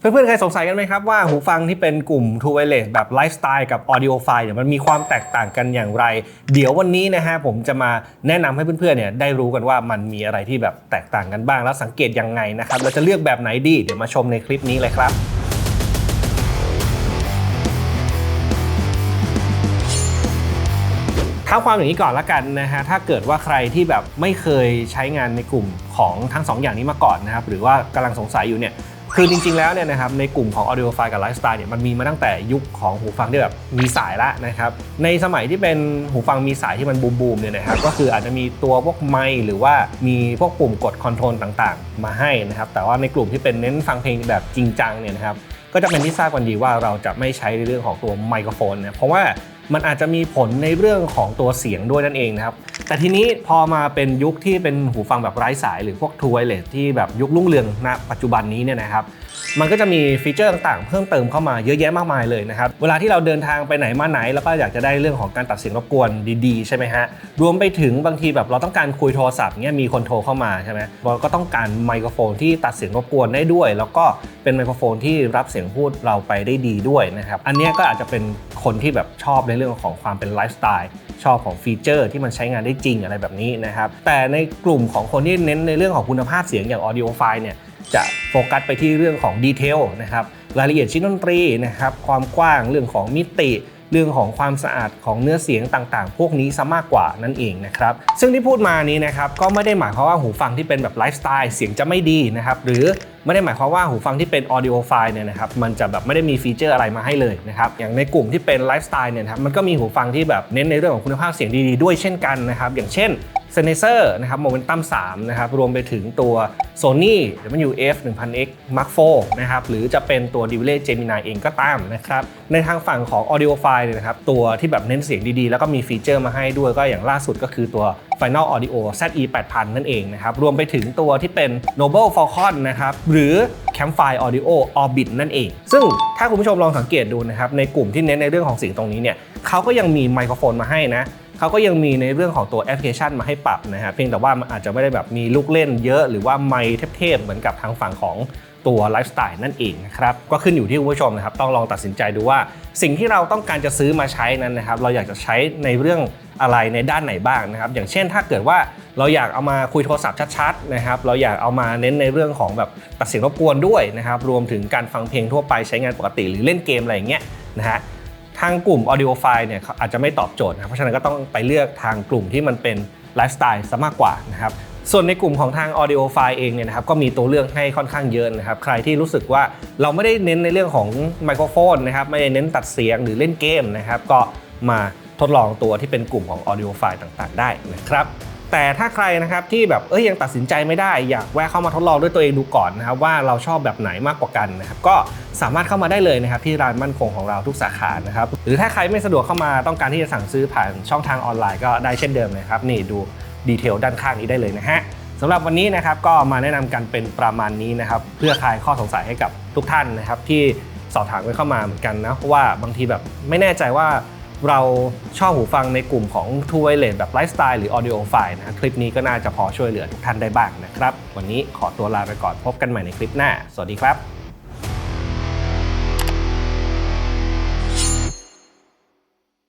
เพื่อนๆเคยสงสัยกันไหมครับว่าหูฟังที่เป็นกลุ่ม True Wireless แบบไลฟ์สไตล์กับ Audio File เนี่ยมันมีความแตกต่างกันอย่างไร เดี๋ยววันนี้นะฮะผมจะมาแนะนำให้เพื่อนๆเนี่ยได้รู้กันว่ามันมีอะไรที่แบบแตกต่างกันบ้าง แล้วสังเกตยังไงนะครับเราจะเลือกแบบไหนดี เดี๋ยวมาชมในคลิปนี้เลยครับท้าความอย่างนี้ก่อนละกันนะฮะถ้าเกิดว่าใครที่แบบไม่เคยใช้งานในกลุ่มของทั้งสองอย่างนี้มาก่อนนะครับหรือว่ากำลังสงสัยอยู่เนี่ย คือจริงๆ แล้วเนี่ยนะครับในกลุ่มของ Audio File กับ Lifestyle เนี่ยมันมีมาตั้งแต่ยุคของหูฟังที่แบบมีสายละนะครับในสมัยที่เป็นหูฟังมีสายที่มันบูมๆเนี่ยนะครับก็คืออาจจะมีตัวพวกไมค์หรือว่ามีพวกปุ่มกดคอนโทรลต่างๆ มาให้นะครับแต่ว่าในกลุ่มที่เป็นเน้นฟังเพลงแบบจริงจังเนี่ยนะครับก็จะเป็นที่ทราบกันดีว่าเราจะไม่ใช้ในเรื่องของตัวไมโครโฟนนะเพราะว่า มันอาจจะมีผลในเรื่องของตัวเสียงด้วยนั่นเองนะครับ แต่ทีนี้พอมาเป็นยุคที่เป็นหูฟังแบบไร้สายหรือพวกทัวไรเลตที่แบบยุครุ่งเรืองณปัจจุบันนี้เนี่ยนะครับมันก็จะมีฟีเจอร์ต่างๆ เพิ่มเติมเข้ามาเยอะแยะมากมายเลยนะครับ เวลาที่เราเดินทางไปไหนมาไหน แล้วก็อยากจะได้เรื่องของการตัดเสียงรบกวนดีๆ ใช่ไหมฮะ รวมไปถึงบางทีแบบเราต้องการคุยโทรศัพท์เนี่ยมีคนโทรเข้ามาใช่ไหมเราก็ต้องการไมโครโฟนที่ตัดเสียงรบกวนได้ด้วย แล้วก็เป็นไมโครโฟนที่รับเสียงพูดเราไปได้ดีด้วยนะครับ อันนี้ก็อาจจะเป็นคนที่แบบชอบในเรื่องของความเป็นไลฟ์สไตล์ชอบของฟีเจอร์ที่มันใช้งานได้จริงอะไรแบบนี้นะครับ แต่ในกลุ่มของคนที่เน้นในเรื่องของคุณภาพเสียงอย่าง audio file เนี่ย จะโฟกัสไปที่เรื่องของดีเทลนะครับรายละเอียดชิ้นดนตรีนะครับความกว้างเรื่องของมิติเรื่องของความสะอาดของเนื้อเสียงต่างๆ พวกนี้ซะมากกว่านั่นเองนะครับ ซึ่งที่พูดมานี้นะครับก็ไม่ได้หมายความว่าหูฟังที่เป็นแบบไลฟ์สไตล์เสียงจะไม่ดีนะครับหรือไม่ได้หมายความว่าหูฟังที่เป็น audio file เนี่ยนะครับมันจะแบบไม่ได้มีฟีเจอร์อะไรมาให้เลยนะครับอย่างในกลุ่มที่เป็นไลฟ์สไตล์เนี่ยครับมันก็มีหูฟังที่แบบเน้นในเรื่องของคุณภาพเสียงดีๆด้วยเช่นกันนะครับอย่างเช่น เซนเซอร์นะครับโมเมนตัม3นะครับรวมไปถึงตัว Sony WF 1000X Mark IV นะครับหรือจะเป็นตัว d i v l e Gemini เองก็ตามนะครับในทางฝั่งของ Audio File เนี่ยนะครับตัวที่แบบเน้นเสียงดีๆ แล้วก็มีฟีเจอร์มาให้ด้วยก็อย่างล่าสุดก็คือตัว Final Audio ZE 8000นั่นเองนะครับรวมไปถึงตัวที่เป็น Noble Falcon นะครับหรือ Campfire Audio Orbit นั่นเอง ซึ่งถ้าคุณผู้ชมลองสังเกตดูนะครับในกลุ่มที่เน้นในเรื่องของเสียงตรงนี้เนี่ยเขาก็ยังมีไมโครโฟนมาให้นะ เขาก็ยังมีในเรื่องของตัวแอปพลิเคชันมาให้ปรับนะฮะเพียงแต่ว่ามันอาจจะไม่ได้แบบมีลูกเล่นเยอะ หรือว่าไมค์เทพๆเหมือนกับทางฝั่งของตัวไลฟ์สไตล์นั่นเองนะครับก็ขึ้นอยู่ที่คุณผู้ชมนะครับต้องลองตัดสินใจดูว่า สิ่งที่เราต้องการจะซื้อมาใช้นั้นนะครับเราอยากจะใช้ในเรื่องอะไรในด้านไหนบ้างนะครับ อย่างเช่นถ้าเกิดว่าเราอยากเอามาคุยโทรศัพท์ชัดๆนะครับเราอยากเอามาเน้นในเรื่องของแบบตัดเสียงรบกวนด้วยนะครับรวมถึงการฟังเพลงทั่วไปใช้งานปกติหรือเล่นเกมอะไรอย่างเงี้ยนะฮะ ทางกลุ่ม audio file เนี่ยอาจจะไม่ตอบโจทย์นะเพราะฉะนั้นก็ต้องไปเลือกทางกลุ่มที่มันเป็นไลฟ์สไตล์ซะมากกว่านะครับส่วนในกลุ่มของทาง audio file เองเนี่ยนะครับก็มีตัวเลือกให้ค่อนข้างเยอะนะครับใครที่รู้สึกว่าเราไม่ได้เน้นในเรื่องของไมโครโฟนนะครับไม่ได้เน้นตัดเสียงหรือเล่นเกมนะครับก็มาทดลองตัวที่เป็นกลุ่มของ audio file ต่างๆ ได้นะครับ แต่ถ้าใครนะครับที่แบบเอ้ยยังตัดสินใจไม่ได้อยากแวะเข้ามาทดลองด้วยตัวเองดูก่อนนะครับว่าเราชอบแบบไหนมากกว่ากันนะครับก็สามารถเข้ามาได้เลยนะครับที่ร้านมั่นคงของเราทุกสาขานะครับหรือถ้าใครไม่สะดวกเข้ามาต้องการที่จะสั่งซื้อผ่านช่องทางออนไลน์ก็ได้เช่นเดิมนะครับนี่ดูดีเทลด้านข้างนี้ได้เลยนะฮะสำหรับวันนี้นะครับก็มาแนะนำกันเป็นประมาณนี้นะครับเพื่อคลายข้อสงสัยให้กับทุกท่านนะครับที่สอบถามกันเข้ามาเหมือนกันนะว่าบางทีแบบไม่แน่ใจว่า เราชอบหูฟังในกลุ่มของ True Wireless แบบไลฟ์สไตล์หรือ Audio File นะคลิปนี้ก็น่าจะพอช่วยเหลือทุกท่านได้บ้างนะครับ วันนี้ขอตัวลาไปก่อนพบกันใหม่ในคลิปหน้า สวัสดีครับ